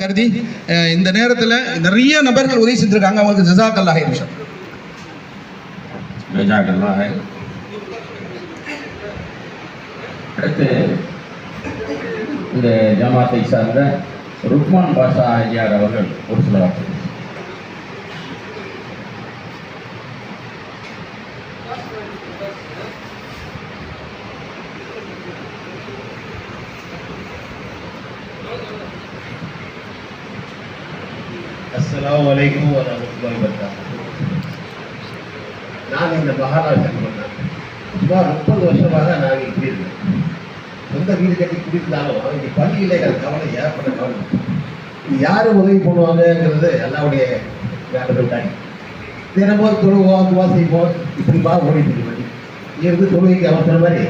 கருதி இந்த நேரத்தில் நிறைய நபர்கள் உதவி செஞ்சிருக்காங்க. அவங்களுக்கு ஜசாக் அல்லாஹ். நிமிஷம் அடுத்து இந்த ஜமாத்தை சார்ந்த ருக்மான் பாஷா ஐயார் அவர்கள் ஒரு சில வார்த்தை வலைக்கும் அலைக்கும் வரமத்துல்லாஹி வபரகாத்துஹு நான் இந்த மகாராஷ்டிரன் பண்ணேன் சுமார் முப்பது வருஷமாக நான் இப்படி இருந்தேன். சொந்த வீடு கட்டி குடியிருந்தாலும் இங்கே பள்ளியில் எனக்கு கவலை ஏற்பட்ட கவலை. இது யார் உதவி பண்ணுவாங்கங்கிறது எல்லாருடைய வேண்டது தாண்டி தினமும் தொழுவோம் துவா செய்வோம் இப்படிப்பா ஓடிட்டு இருக்கு வண்டி இருந்து தொழுகைக்கு அவசர மாதிரி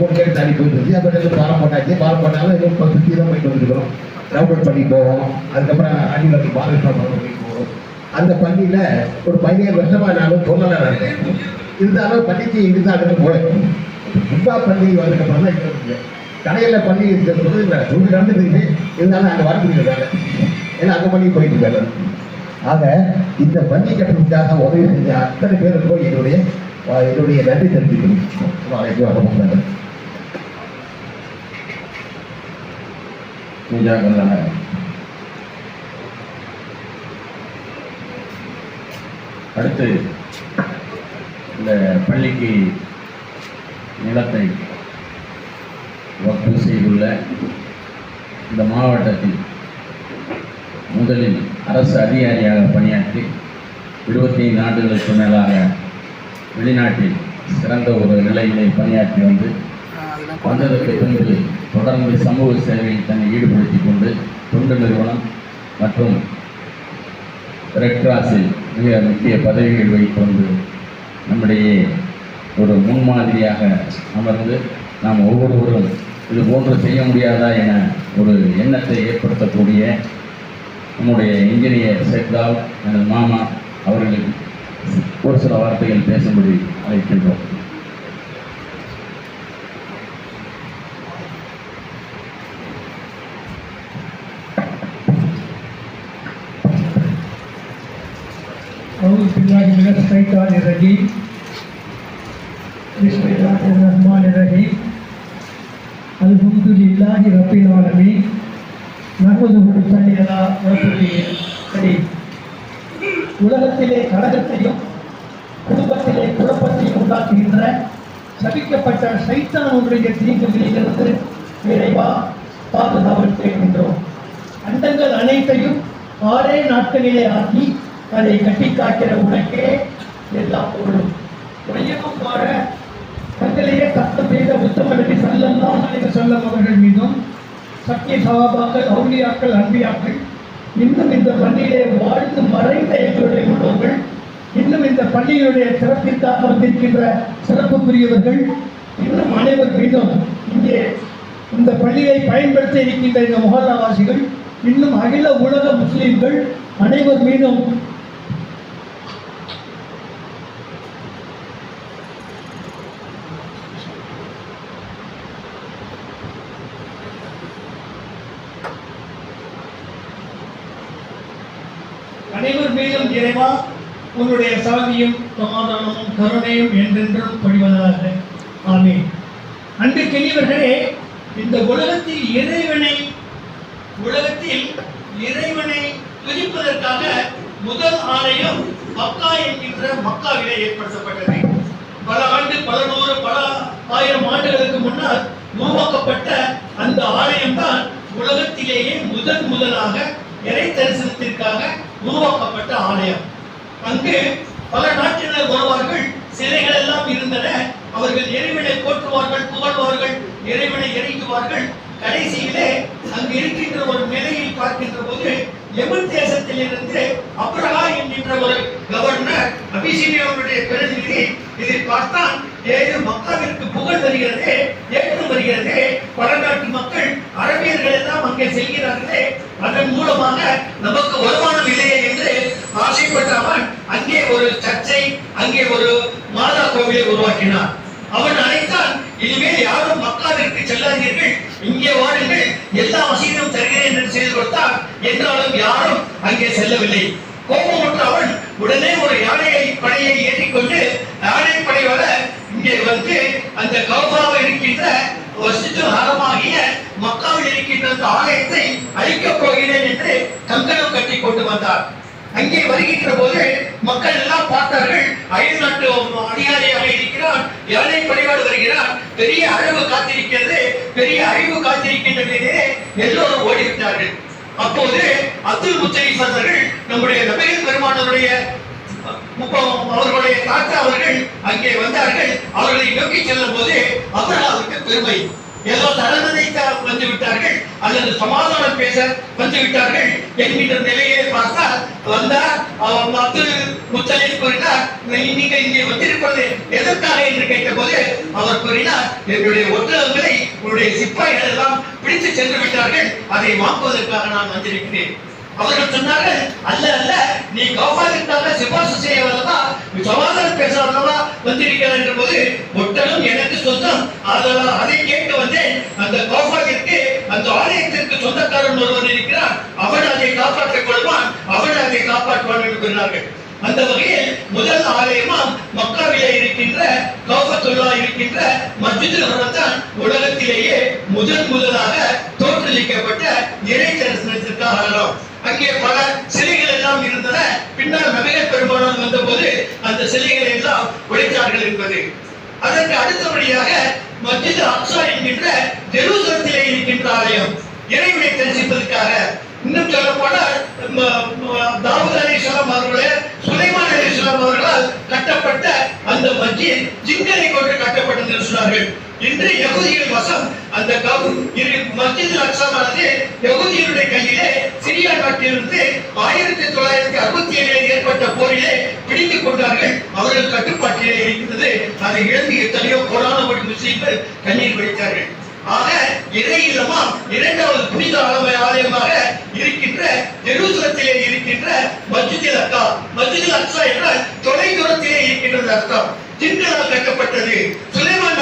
ஓட்டு கேட்டு தாண்டி போயிட்டு இருந்துச்சு அப்புறம் பாரம் பண்ணாச்சு பாரம் பண்ணாலும் இன்னும் பத்து சுற்றி தான் போயிட்டு வந்துருக்கிறோம். ரவுண்ட் பண்ணி போவோம். அதுக்கப்புறம் அடிவாக்கி பாலகிருஷ்ணா பண்ணி போவோம். அந்த பள்ளியில் ஒரு பதினேழு வருஷமா நானும் சொல்லலாம் இருந்தேன். இருந்தாலும் பள்ளிக்கு இருந்தாலும் போய் புத்தா பள்ளி வந்ததுக்கப்புறம் தான் இங்கே கடையில் பள்ளி இருக்கிறது நான் சொல்லி நடந்துருக்கு இருந்தாலும் அங்கே வர முடியல ஏன்னா அங்கே பள்ளி போயிட்டு இருக்காரு. ஆக இந்த பள்ளி கட்டணத்துக்காக உதவி செஞ்ச அத்தனை பேருக்கும் என்னுடைய என்னுடைய நன்றி. पूजा நாளைக்கு வரணும் அடுத்து இந்த பள்ளிக்கு நிலத்தை வக்கு செய்துள்ள இந்த மாவட்டத்தில் முதலில் அரசு அதிகாரியாக பணியாற்றி இருபத்தி ஐந்து ஆண்டுகளுக்கு மேலாக வெளிநாட்டில் சிறந்த ஒரு நிலையிலே பணியாற்றி வந்து வந்ததற்கு பின்பு தொடர்ந்து சமூக சேவையில் தன்னை ஈடுபடுத்திக் கொண்டு தொண்டு நிறுவனம் மற்றும் ரெட் கிராஸில் மிக முக்கிய பதவிகள் வைத்துக்கொண்டு நம்முடைய ஒரு முன்மாதிரியாக அமர்ந்து நாம் ஒவ்வொருவரும் இது போன்று செய்ய முடியாதா என ஒரு எண்ணத்தை ஏற்படுத்தக்கூடிய நம்முடைய இன்ஜினியர் சேக்தாவ் எனது மாமா அவர்கள் ஒரு சில வார்த்தைகள் பேசும்படி அழைக்கின்றோம். الشيطان الرجيم بسم الله الرحمن الرحيم الحمد لله رب العالمين نحمده ونصلي على رسوله الكريم உலகத்திலே கழகத்தையும் குடும்பத்திலே குழப்பத்தையும் உண்டாக்குகின்ற சபிக்கப்பட்ட சைத்தானுடைய தீங்குகளிலிருந்து இறைவா பாதுகாவல் செய்கின்றோம் அண்டங்கள் அனைத்தையும் ஆறே நாட்களிலே ஆக்கி அதை கட்டி காக்கிற உனக்கே எல்லாம் பொருளும் வையகம் பாட தங்களிலே சத்தம் செய்த உத்தமனுக்கு நபி சல்லல்லாஹு செல்லம் அவர்கள் மீதும் சத்திய சவாபாக்கள் அவுளியாக்கள் அன்பியாக்கள் இன்னும் இந்த பள்ளியிலே வாழ்ந்து மறைந்த எங்களுடைய முன்னோர்கள் இன்னும் இந்த பள்ளியினுடைய சிறப்பிற்காக வந்திருக்கின்ற சிறப்புக்குரியவர்கள் இன்னும் அனைவர் மீதும் இங்கே இந்த பள்ளியை பயன்படுத்த இருக்கின்ற இந்த முகல்லாவாசிகள் இன்னும் அகில உலக முஸ்லீம்கள் அனைவர் மீதும் அனைவர் மீதும் இறைவா உன்னுடைய சாதியும் சமாதானமும் கருணையும் என்றென்றும் ஆணை அன்று அன்பிற்கெரியவர்களே இந்த உலகத்தில் இறைவனை உலகத்தில் இறைவனை துதிப்பதற்காக முதல் ஆலயம் மக்கா என்கின்ற மக்காவிலே ஏற்படுத்தப்பட்டது. பல ஆண்டு பல நூறு பல ஆயிரம் ஆண்டுகளுக்கு முன்னால் உருவாக்கப்பட்ட அந்த ஆலயம் தான் உலகத்திலேயே முதன் முதலாக இறை தரிசனத்திற்காக உருவாக்கப்பட்ட ஆலயம். அங்கு பல நாட்டினர் வருவார்கள். சிலைகள் எல்லாம் இருந்தன. அவர்கள் இறைவனை போற்றுவார்கள் புகழ்வார்கள் இறைவனை இறைக்குவார்கள் கடைசியிலே அங்கு இருக்கின்ற ஒரு நிலையை பார்க்கின்ற போது எமன் தேசத்தில் இருந்து அப்ரஹா என்கின்ற ஒரு கவர்னர் அபிசீனியாவுடைய பிரதிநிதி இதை பார்த்தான். ஏழு மக்காவிற்கு புகழ் வருகிறது ஏற்றம் வருகிறது பல மக்கள் அரபியர்கள் எல்லாம் அங்கே செல்கிறார்களே. அதன் மூலமாக நமக்கு வருமானம் இல்லையே என்று ஆசைப்பட்ட அவன் அங்கே ஒரு சர்ச்சை அங்கே ஒரு மாதா கோவிலை உருவாக்கினான். அவன் அழைத்தான் இனிமேல் யாரும் மக்காவிற்கு செல்லாதீர்கள் இங்கே வாருங்கள் எல்லா வசதியும் தருகிறேன் என்று செய்து கொடுத்தார் என்றாலும் யாரும் அங்கே செல்லவில்லை. கோபமுற்ற அவன் உடனே ஒரு யானை படையை ஏற்றிக்கொண்டு யானை படை வர இங்கே வந்து அந்த கௌபாவில் இருக்கின்ற வசித்து ஹரமாகிய மக்காவில் இருக்கின்ற அந்த ஆலயத்தை அழிக்கப் போகிறேன் என்று கங்கணம் கட்டி கொண்டு வந்தார். அங்கே வருகின்ற போது மக்கள் எல்லாம் பார்த்தார்கள் அயல் நாட்டு அதிகாரியாக இருக்கிறார் ஏழை படையோடு வருகிறார் பெரிய அழிவு காத்திருக்கிறது பெரிய அறிவு காத்திருக்கின்றது எல்லோரும் ஓடிவிட்டார்கள். அப்போது அப்துல் முத்தலீப் அவர்கள் நம்முடைய நபிகள் பெருமானவருடைய அவர்களுடைய தாத்தா அவர்கள் அங்கே வந்தார்கள். அவர்களை நோக்கி செல்லும் போது அவர்களுக்கு பெருமை. ஏதோ தரநிலைக்க வந்து விட்டார்கள் அல்லது சமாதானம் பேச வந்து விட்டார்கள் என்கின்ற நிலையை பார்த்தால் வந்தார். அவர் அப்துல் கூறினார் நீங்க இங்கே வந்திருப்பது எதற்காக? என்று கேட்டபோது அவர் கூறினார் என்னுடைய ஒற்றகங்களை உங்களுடைய சிப்பாய்கள் எல்லாம் பிடித்து சென்று விட்டார்கள். அதை வாங்குவதற்காக நான் வந்திருக்கிறேன். அவர்கள் சொன்னார்கள் அல்ல அல்ல நீ சமாதானம் பேச வரலா வந்திருக்கிறார் என்ற போது ஒட்டகம் எனக்கு சொந்தம். அதனால் அதை கேட்க வந்தேன். அந்த கௌபாலிற்கு அந்த ஆலயத்திற்கு சொந்தக்காரன் ஒருவன் இருக்கிறார். அவன் அதை காப்பாற்றிக் கொள்வான். அவன் அதை காப்பாற்றுவான் என்று கூறினார்கள் அந்த வகையில் முதல் ஆலயமா மக்காவில இருக்கின்ற கௌபத்துல்லா இருக்கின்ற மஸ்ஜிதுல் தான் உலகத்திலேயே முதல் முதலாக தோற்றுவிக்கப்பட்ட இறை தரிசனத்திற்காக அங்கே பல சிலைகள் எல்லாம் இருந்தன. பின்னால் நபிகள் பெருமானார் வந்தபோது அந்த சிலைகளை எல்லாம் உடைத்தார்கள் என்பது. அதற்கு அடுத்தபடியாக மஸ்ஜித் அப்சா என்கின்ற ஜெருசலத்திலே இருக்கின்ற ஆலயம். இறைவனை தரிசிப்பதற்காக. இன்னும் சொல்ல போனால் தாவூத் அலி இஸ்லாம் அவர்களே சுலைமான் அலி இஸ்லாம் அவர்களால் கட்டப்பட்ட அந்த மஸ்ஜித் ஜிங்கனை கொண்டு கட்டப்பட்டது என்று சொன்னார்கள். இன்று யகுதிகள் வசம் அந்த கவு இரு மஸ்ஜித் அக்ஸாமானது யகுதிகளுடைய கையிலே சிரியா நாட்டிலிருந்து ஆயிரத்தி தொள்ளாயிரத்தி அறுபத்தி ஏழில் ஏற்பட்ட போரிலே பிடித்துக் கொண்டார்கள். அவர்கள் கட்டுப்பாட்டிலே இருக்கிறது அதை இழந்து எத்தனையோ கோடானபடி முஸ்லீம்கள் கண்ணீர் வடித்தார்கள். ஆக இறை இல்லமா இரண்டாவது புனித ஆலய ஆலயமாக இருக்கின்ற ஜெருசலத்திலே இருக்கின்ற மஸ்ஜிதில் அக்கா மஸ்ஜிதில் அக்ஸா என்றால் தொலை தூரத்திலே இருக்கின்றது அர்த்தம். ஜிங்களால் கட்டப்பட்டது.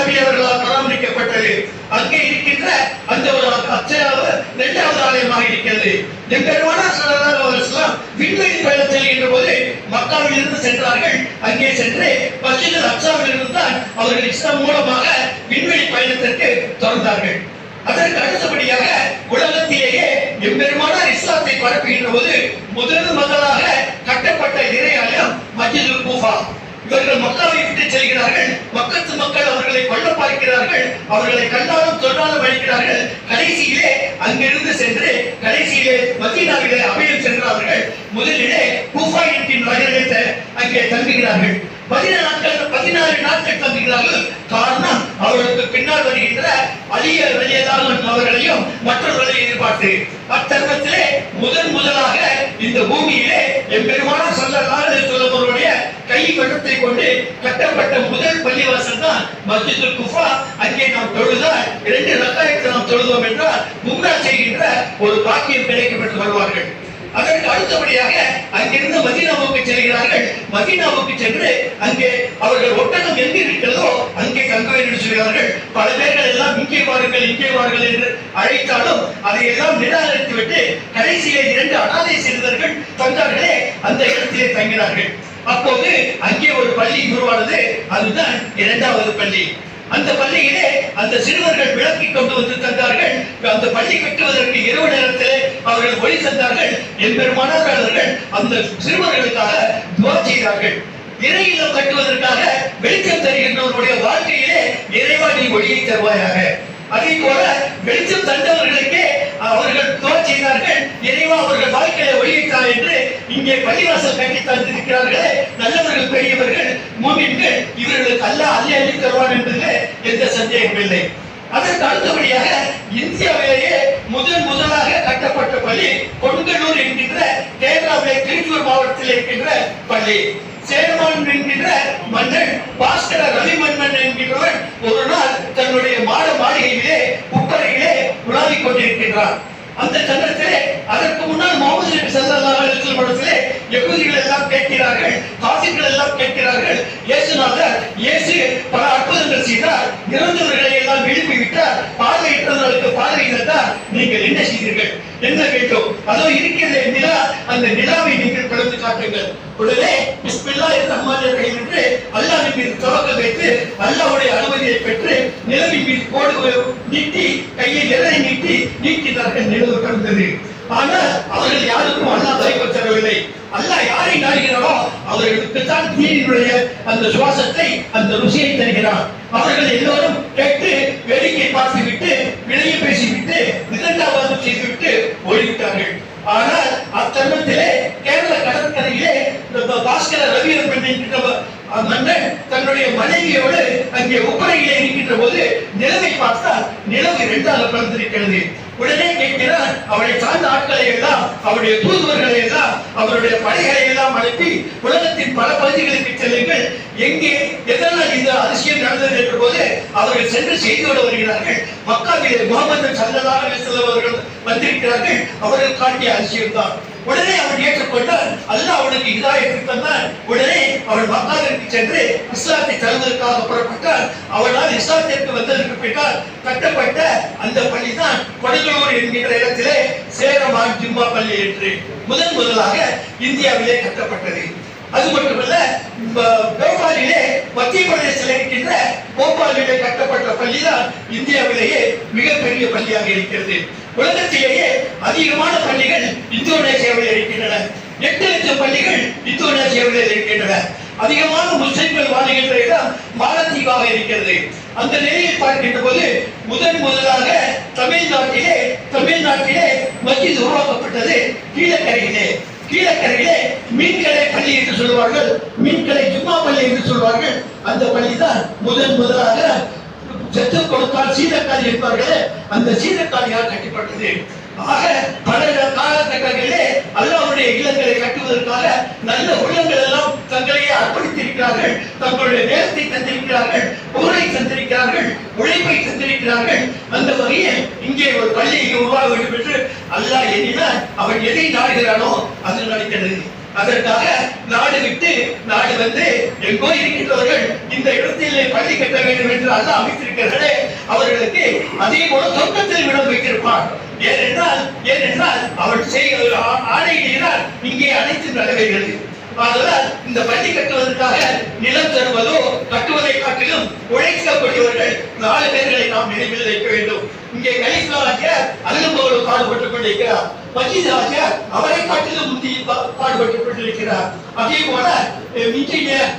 ஆவியவர்களால் பராமரிக்கப்பட்டது. அங்கே இருக்கின்ற அந்த ஒரு அச்சையாவது இரண்டாவது ஆலயமாக இருக்கிறது. எம்பெருமான சல்லல்லாஹு அலைஹி வஸல்லம் விண்வெளி பயணம் செல்கின்ற போது மக்காவில் இருந்து சென்றார்கள். அங்கே சென்று மஸ்ஜித் அக்ஸாவில் இருந்து தான் அவர்கள் இஸ்லாம் மூலமாக விண்வெளி பயணத்திற்கு தொடர்ந்தார்கள். அதற்கு அடுத்தபடியாக உலகத்திலேயே எம்பெருமானார் இஸ்லாத்தை பரப்புகின்ற போது முதல் மகளாக கட்டப்பட்ட இறை ஆலயம் மஸ்ஜிதுல் கூஃபா. இவர்கள் மக்களை விட்டு செல்கிறார்கள். மக்கத்து மக்கள் அவர்களை கொல்ல பார்க்கிறார்கள். அவர்களை கண்டாலும் சொன்னாலும் அழிக்கிறார்கள். கடைசியிலே அங்கிருந்து சென்று கடைசியிலே மதீனாவிலே அபயம் சென்றார்கள். முதலிலே கூஃபா என்கின்ற நகரத்தை அங்கே தங்குகிறார்கள். பதினாறு நாட்கள் பதினாறு நாட்கள் தங்குகிறார்கள். காரணம் அவர்களுக்கு பின்னால் வருகின்ற அழிய ரலியல்லாஹு அவர்களையும் மற்றவர்களை எதிர்பார்த்து அத்தருணத்திலே முதன் முதலாக இந்த பூமியிலே எம்பெருமான ஸல்லல்லாஹு அலைஹி வஸல்லம் அவருடைய கை கொண்டு கட்டப்பட்ட முதல் பள்ளிவாசல் தான் மஸ்ஜிதுல் குஃபா. அங்கே நாம் தொழுதால் இரண்டு ரத்தாயத்தை நாம் தொழுதோம் என்றால் உம்ரா செய்கின்ற ஒரு பாக்கியம் கிடைக்கும் என்று சொல்வார்கள் அதற்கு அடுத்தபடியாக அங்கிருந்து மதீனாவுக்கு செல்கிறார்கள். மதீனாவுக்கு சென்று அங்கே அவர்கள் ஒட்டகம் எங்கு இருக்கிறதோ அங்கே தங்க வேண்டும் சொல்கிறார்கள். பல பேர்கள் எல்லாம் இங்கே வாருங்கள் இங்கே வாருங்கள் என்று அழைத்தாலும் அதையெல்லாம் நிராகரித்து விட்டு கடைசியிலே இரண்டு அனாதை சிறுவர்கள் தந்தார்களே அந்த இடத்திலே தங்கினார்கள். அப்போது அங்கே ஒரு பள்ளி உருவானது. அதுதான் இரண்டாவது பள்ளி. அந்த பள்ளியிலே அந்த சிறுவர்கள் விளக்கி கொண்டு வந்து தந்தார்கள். அந்த பள்ளி கட்டுவதற்கு இரவு நேரத்தில் அவர்கள் ஒளி தந்தார்கள். எம்பெருமானார் அவர்கள் அந்த சிறுவர்களுக்காக துவா செய்தார்கள். இறையிலும் கட்டுவதற்காக வெளிச்சம் தருகின்றவருடைய வாழ்க்கையிலே இறைவா நீ ஒளியை தருவாயாக. அதே போல வெளிச்சம் தந்தவர்களுக்கே அவர்கள் துவா செய்தார்கள். இறைவா அவர்கள் வாழ்க்கையில ஒழித்தார் என்று இங்கே பள்ளிவாசல் கட்டி தந்திருக்கிறார்களே. நல்லவர்கள் பெரியவர்கள் மூமின்கள் இவர்களுக்கு அல்ல அள்ளி அள்ளி தருவான் என்பதிலே எந்த சந்தேகம் இல்லை. அதற்கு அடுத்தபடியாக இந்தியாவிலேயே முதன் முதலாக கட்டப்பட்ட பள்ளி கொடுங்கல்லூர் என்கின்ற கேரளாவிலே திருச்சூர் மாவட்டத்தில் இருக்கின்ற பள்ளி. சேரமான் என்கின்ற மன்னன் பாஸ்கர ரவி மன்னன் என்கின்றவன் ஒரு நாள் தன்னுடைய மாட மாளிகையிலே உப்பரையிலே உலாவிக் கொண்டிருக்கின்றான். அந்த சந்தத்திலே அதற்கு முன்னால் முகமது நபி ஸல்லல்லாஹு அலைஹி வஸல்லம் படத்திலே யகூதிகள் எல்லாம் கேட்கிறார்கள் காசிகள் எல்லாம் கேட்கிறார்கள். இயேசுநாதர் இயேசு பல அற்புதங்கள் செய்தார் இறந்தவர்களை எல்லாம் எல்லாம் எழுப்பி விட்டார் பார்வையிட்டவர்களுக்கு பார்வையிட்டார் நீங்கள் என்ன கேட்டோம்? அதோ இருக்கிறது நிலா. அந்த நிலாவை நீங்கள் பிளந்து காட்டுங்கள். உடனே பிஸ்மில்லா ரஹ்மான் ரஹீம் என்று அல்லாவின் மீது தவக்கல் வைத்து அல்லாவுடைய அனுமதியை பெற்று நிலவின் மீது கோடு நீட்டி கையை நிலை நீட்டி நீட்டினார்கள் நிலவு கடந்தது ஆனால் அவர்கள் யாருக்கும் அல்லாஹ் தயக்கம் தரவில்லை. அல்லாஹ் யாரை நாடுகிறாரோ அவர்களுக்கு தான் தீனினுடைய அந்த சுவாசத்தை அந்த ருசியை தருகிறார் அவர்கள் எல்லோரும் கேட்டு வேடிக்கை பார்த்துவிட்டு விலையை பேசிவிட்டு இரண்டாவது செய்துவிட்டு ஓடிவிட்டார்கள் ஆனால் அத்தருணத்திலே கேரள கடற்கரையிலே இந்த பாஸ்கர ரவி மன்னன் தன்னுடைய மனைவியோடு அங்கே உப்பரையிலே இருக்கின்ற போது நிலவை பார்த்தால் நிலவு இரண்டாக பிறந்திருக்கிறது உடனே கேட்கிறார் அவளை சார்ந்த ஆட்களை எல்லாம் அவருடைய தூதுவர்களை எல்லாம் அவருடைய படைகளை எல்லாம் அனுப்பி உலகத்தின் பல பகுதிகளுக்கு செல்லுங்கள். எங்கே எதனால் இந்த அதிசயம் நடந்தது என்ற போது அவர்கள் சென்று செய்தியோடு வருகிறார்கள். மக்காவிலே முகமது சல்லதாக செல்லவர்கள் வந்திருக்கிறார்கள். அவர்கள் காட்டிய அதிசயம் தான். உடனே அவன் ஏற்றுக்கொண்டார் அல்லாஹ் அவனுக்கு இதாயத்தை தந்தான். உடனே அவன் மக்காவிற்கு சென்று இஸ்லாத்தை தருவதற்காக புறப்பட்டார். அவனால் இஸ்லாத்திற்கு வந்ததற்கு பின்னால் கட்டப்பட்ட அந்த பள்ளி தான் கொடுங்கலூர் என்கின்ற இடத்திலே சேரமான் ஜிம்மா பள்ளி என்று முதன் முதலாக இந்தியாவிலே கட்டப்பட்டது. அது மட்டுமல்ல ப- போபாலிலே மத்திய பிரதேசத்தில் இருக்கின்ற போபாலிலே கட்டப்பட்ட பள்ளி தான் இந்தியாவிலேயே மிகப்பெரிய பள்ளியாக இருக்கிறது. உலகத்திலேயே அதிகமான பள்ளிகள் இந்தோனேசியாவில் இருக்கின்றன. எட்டு லட்சம் பள்ளிகள் இந்தோனேசியாவில் இருக்கின்றன. அதிகமான முஸ்லிம்கள் வாழ்கின்ற இடம் மாலத்தீவாக இருக்கிறது. அந்த நிலையை பார்க்கின்ற போது முதன் முதலாக தமிழ்நாட்டிலே தமிழ்நாட்டிலே மஸ்ஜித் உருவாக்கப்பட்டது கீழக்கரையிலே. கீழக்கரையிலே மீன்கடை பள்ளி என்று சொல்வார்கள் மீன்கடை ஜும்மா பள்ளி என்று சொல்வார்கள் அந்த பள்ளி தான் முதன் முதலாக செத்து கொடுத்தால் சீதக்காளி என்பார்களே அந்த சீதக்காளியால் கட்டப்பட்டது. ஆக பல காலகட்டங்களிலே அல்லாவுடைய இல்லங்களை கட்டுவதற்காக நல்ல உள்ளங்கள் எல்லாம் தங்களையே அர்ப்பணித்திருக்கிறார்கள். தங்களுடைய நேரத்தை தந்திருக்கிறார்கள். பொருளை தந்திருக்கிறார்கள். உழைப்பை தந்திருக்கிறார்கள். அந்த வகையில் இங்கே ஒரு பள்ளியை உருவாக வேண்டும் என்று அல்லாஹ் எண்ணினால் அவன் எதை நாடுகிறானோ அது நடக்கிறது அதற்காக நாடு விட்டு நாடு வந்து எங்கோ இருக்கின்றவர்கள் இந்த இடத்தில் பள்ளி கட்ட வேண்டும் என்று அல்ல அமைத்திருக்கிறார்களே. அவர்களுக்கு அதே போல சொர்க்கத்தில் விடம் வைத்திருப்பான். ஏனென்றால் ஏனென்றால் அவர் செய்கிற ஆ- இங்கே அனைத்து நடவைகிறது ஆதலால் இந்த பள்ளி கட்டுவதற்காக நிலம் தருவதோ கட்டுவதை காட்டிலும் உழைக்கக்கூடியவர்கள் நாலு பேர்களை நாம் நினைவில் வைக்க வேண்டும். இங்கே கலிஃபா ஆஜியார் பாடுபட்டுக் கொண்டிருக்கிறார். மஜீத் அவரை காட்டிலும் முந்தி பா- பாடுபட்டுக் கொண்டிருக்கிறார். அதே போல இன்றைய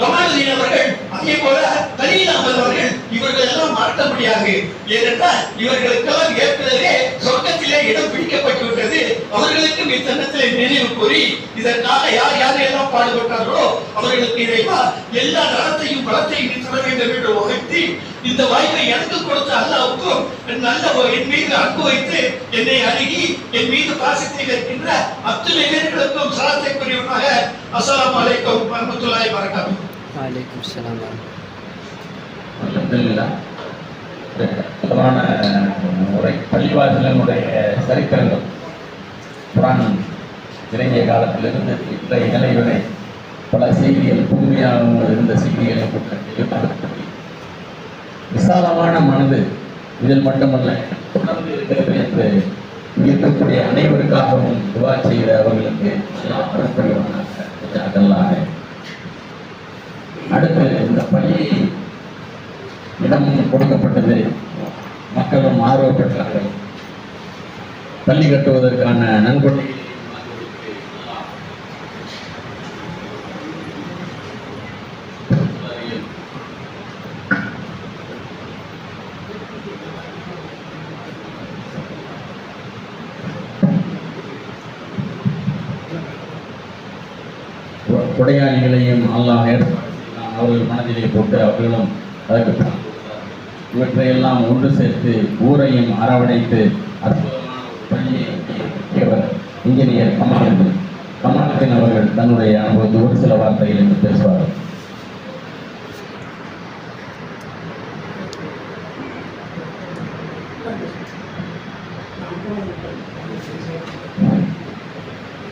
கமாலுதீன் அவர்கள் அதே போல கலீல் அஹமது அவர்கள் இவர்கள் எல்லாம் மறக்க முடியாது ஏனென்றால் இவர்களுக்கெல்லாம் ஏற்கனவே சொர்க்கத்திலே இடம் பிடிக்கப்பட்டு விட்டது அவர்களுக்கும் இத்தனத்திலே நினைவு கூறி இதற்காக யார் யார் எல்லாம் பாடுபட்டார்களோ அவர்களுக்கு இறைவா எல்லா நலத்தையும் பலத்தையும் நீ தர வேண்டும் என்று உழைத்து இந்த வாய்ப்பை எனக்கு கொடுத்த அல்லாவுக்கும் நல்ல என் மீது அன்பு வைத்து என்னை அணுகி என் மீது பாசத்தை வைக்கின்ற அத்துணை பேர்களுக்கும் சலாத்தை புரியுமாக அஸ்ஸலாமு அலைக்கும் வரமத்துல்லாஹி வரகாத்துஹு வலைக்கும் சலாம் புராண முறை பள்ளிவாசலனுடைய சரித்திரங்கள். புராணம் இலங்கிய காலத்திலிருந்து இன்றைய நிலை வரை பல செய்திகள் புதுமையாக இருந்த செய்திகளை விசாலமான மனது இதில் மட்டுமல்ல உணர்ந்து இருக்கிறது இருக்கக்கூடிய அனைவருக்காகவும் துவா செய்த அவர்களுக்கு அதெல்லாம் அடுத்து இந்த பள்ளி இடம் கொடுக்கப்பட்டது. மக்களும் ஆர்வப்பட்டார்கள். பள்ளி கட்டுவதற்கான நன்கொடை கொடையாளிகளையும் அல்லாஹ் ஏற்பாடு அவர்கள் மனதிலே போட்டு அவர்களும் அதற்கு பணம் கொடுத்தார்கள். இவற்றையெல்லாம் ஒன்று சேர்த்து ஊரையும் அரவணைத்து அற்புதமான ஒரு பள்ளியை கட்டியவர் இன்ஜினியர் கமலத்தின் கமலத்தின் அவர்கள் தன்னுடைய அனுபவத்தை ஒரு சில வார்த்தைகள் என்று பேசுவார்கள்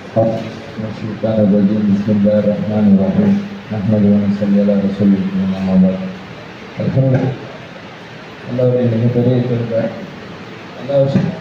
الشيطان الرجيم بسم الله الرحمن الرحيم அஹமது சல்லியலா ரசூல் முகமது அதுக்கப்புறம் எல்லாருடைய மிகப்பெரிய பெருமை எல்லா விஷயம்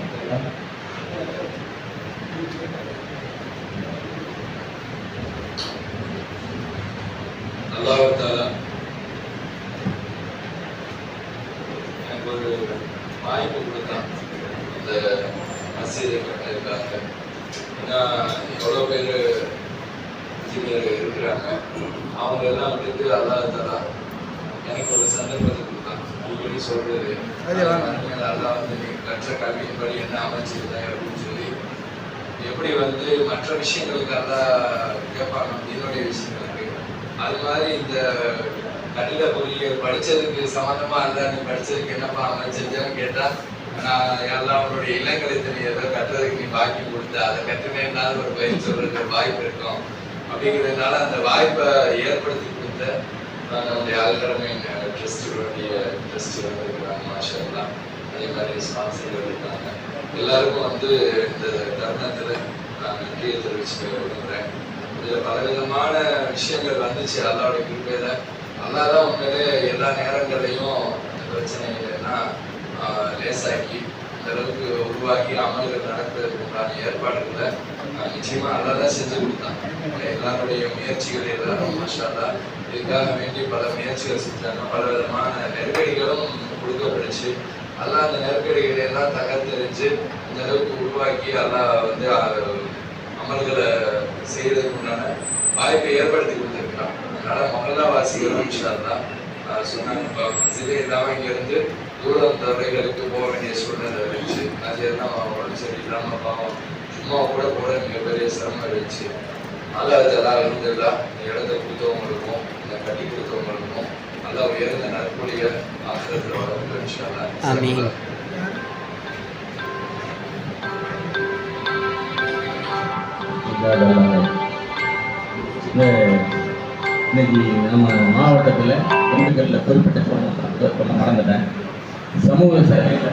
எனக்கு ஒரு சந்தர்ப்பத்தை கொடுத்தான் அடிக்கடி சொல்றது அல்லா வந்து நீ கற்ற கல்வியின்படி என்ன அமைச்சிருந்தேன் அப்படின்னு சொல்லி எப்படி வந்து மற்ற விஷயங்களுக்கு எல்லாம் கேட்பாங்க? என்னுடைய விஷயங்களுக்கு. அது மாதிரி இந்த கட்டிட பொறியியல் படிச்சதுக்கு சம்மந்தமா இருந்தால் நீ படிச்சதுக்கு என்னப்பா அமைச்சிருந்தேன்னு கேட்டால் நான் எல்லாம் அவனுடைய இளங்கலை ஏதோ கட்டுறதுக்கு நீ பாக்கி கொடுத்த அதை கட்டுனேன்னாலும் ஒரு பயிர் சொல்றதுக்கு வாய்ப்பு இருக்கும். அப்படிங்கிறதுனால அந்த வாய்ப்பை ஏற்படுத்தி கொடுத்த நம்முடைய ஆளுநரமே ட்ரஸ்டுடைய ட்ரஸ்ட் இருக்கிறாங்க மாஷா அதே மாதிரி ஸ்பான்சர்கள் இருக்காங்க எல்லாருக்கும் வந்து இந்த தருணத்தில் நான் நன்றியை தெரிவிச்சுக்க விரும்புகிறேன் இதில் பலவிதமான விஷயங்கள் வந்துச்சு அல்லாவுடைய கிருப்பையில அல்லா தான் உண்மையிலே எல்லா நேரங்களையும் இந்த பிரச்சனைகளை எல்லாம் லேசாக்கி அளவுக்கு உருவாக்கி அமல்கள் நடக்கிறதுக்கு உண்டான ஏற்பாடுகளை நிச்சயமா நல்லா தான் செஞ்சு கொடுத்தான். எல்லாருடைய முயற்சிகள் எல்லாரும் மஷாலா இதுக்காக வேண்டி பல முயற்சிகள் செஞ்சாங்க. பல விதமான நெருக்கடிகளும் கொடுக்கப்பட்டுச்சு. அல்லா அந்த நெருக்கடிகளை எல்லாம் தகர்த்தெறிஞ்சு இந்த அளவுக்கு உருவாக்கி அல்லா வந்து அமல்களை செய்யறதுக்கு உண்டான வாய்ப்பை ஏற்படுத்தி கொடுத்துருக்கான் அதனால மகல்லாவாசிகளும் இன்ஷால்லா சொன்னாங்க இப்போ இல்லாமல் இங்கேருந்து தூரம் தவறைகளுக்கு போக வேண்டிய சூழ்நிலை இருந்துச்சு அது எல்லாம் சரி இல்லாமல் பாவம் சும்மா கூட போட மிகப்பெரிய சிரமம் இருந்துச்சு. நல்லா ஜலா இருந்ததா இந்த இடத்த கொடுத்தவங்களுக்கும் இந்த கட்டி கொடுத்தவங்களுக்கும் நல்லா உயர்ந்த நற்கொடிய ஆசிரியத்தில் வளர்ந்து இன்னைக்கு நம்ம மாவட்டத்தில் திண்டுக்கல்ல குறிப்பிட்ட சொல்ல மறந்துட்டேன். சமூக சேவையில்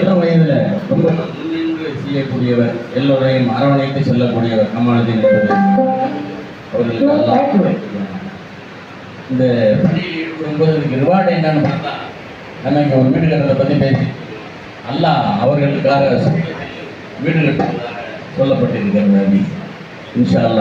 இளம் வயதில் ரொம்ப முன்னின்று செய்யக்கூடியவர் எல்லோரையும் அரவணைத்து செல்லக்கூடியவர் என்பது அவர்களுக்கு அல்லாஹ் இந்த பணியில் ஈடுபடும்போது ரிவார்டு என்னன்னு பார்த்தா நம்ம இங்கே ஒரு வீடு கட்டுறதை பற்றி பேசி அல்லாஹ் அவர்களுக்காக வீடு கட்டுவதாக சொல்லப்பட்டிருக்கிறது. இன்ஷா அல்லாஹ்.